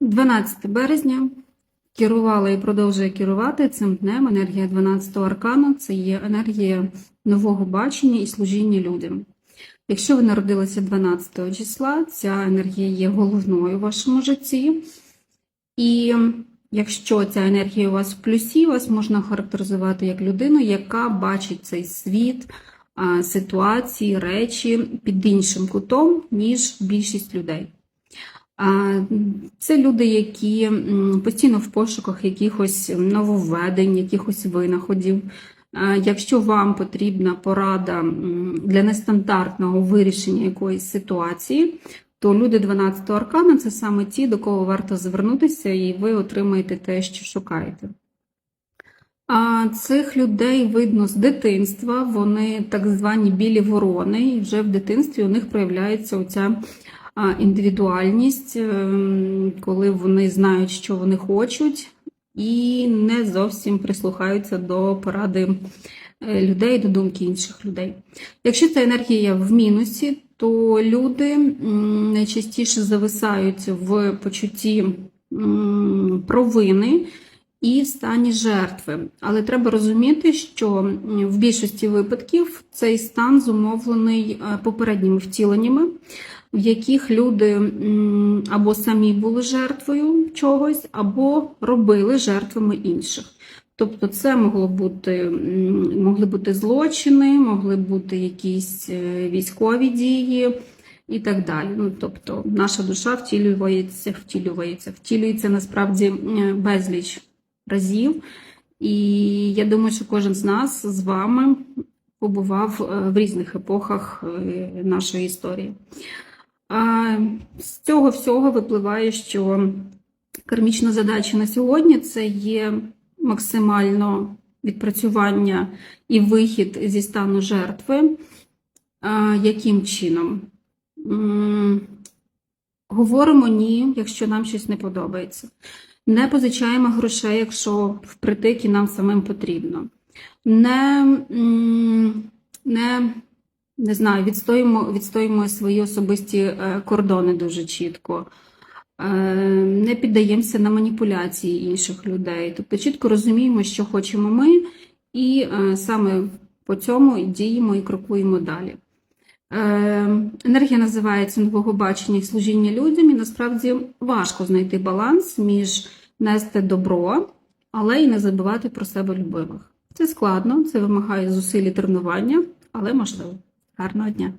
12 березня керувала і продовжує керувати цим днем енергія 12-го аркану. Це є енергія нового бачення і служіння людям. Якщо ви народилися 12 числа, ця енергія є головною в вашому житті. І якщо ця енергія у вас в плюсі, вас можна характеризувати як людину, яка бачить цей світ, ситуації, речі під іншим кутом, ніж більшість людей. Це люди, які постійно в пошуках якихось нововведень, якихось винаходів. Якщо вам потрібна порада для нестандартного вирішення якоїсь ситуації, то люди 12 аркана це саме ті, до кого варто звернутися, і ви отримаєте те, що шукаєте. А цих людей видно з дитинства, вони так звані білі ворони, і вже в дитинстві у них проявляється оця індивідуальність, ем, коли вони знають, що вони хочуть, і не зовсім прислухаються до поради е, людей, до думки інших людей. Якщо ця енергія в мінусі, то люди найчастіше зависають в почутті провини і в стані жертви. Але треба розуміти, що в більшості випадків цей стан зумовлений е, попередніми втіленнями, в яких люди або самі були жертвою чогось, або робили жертвами інших. Тобто це могло бути, могли бути злочини, могли бути якісь е, військові дії і так далі. Ну, тобто наша душа втілюється, втілюється, втілюється насправді безліч разів. І я думаю, що кожен з нас з вами побував е, в різних епохах е, нашої історії. А з цього всього випливає, що кармічна задача на сьогодні це є максимально відпрацювання і вихід зі стану жертви. А, Яким чином? Говоримо ні, якщо нам щось не подобається. Не позичаємо грошей, якщо впритик і нам самим потрібно. Не, не, не знаю, відстоїмо, відстоїмо свої особисті е, кордони дуже чітко. Е, Не піддаємося на маніпуляції інших людей. Тобто чітко розуміємо, що хочемо ми, і е, саме по цьому і діємо і крокуємо далі. Енергія називається нового бачення і служіння людям, і насправді важко знайти баланс між нести добро, але й не забувати про себе любимих. Це складно, це вимагає зусиль і тренування, але можливо. Гарного дня!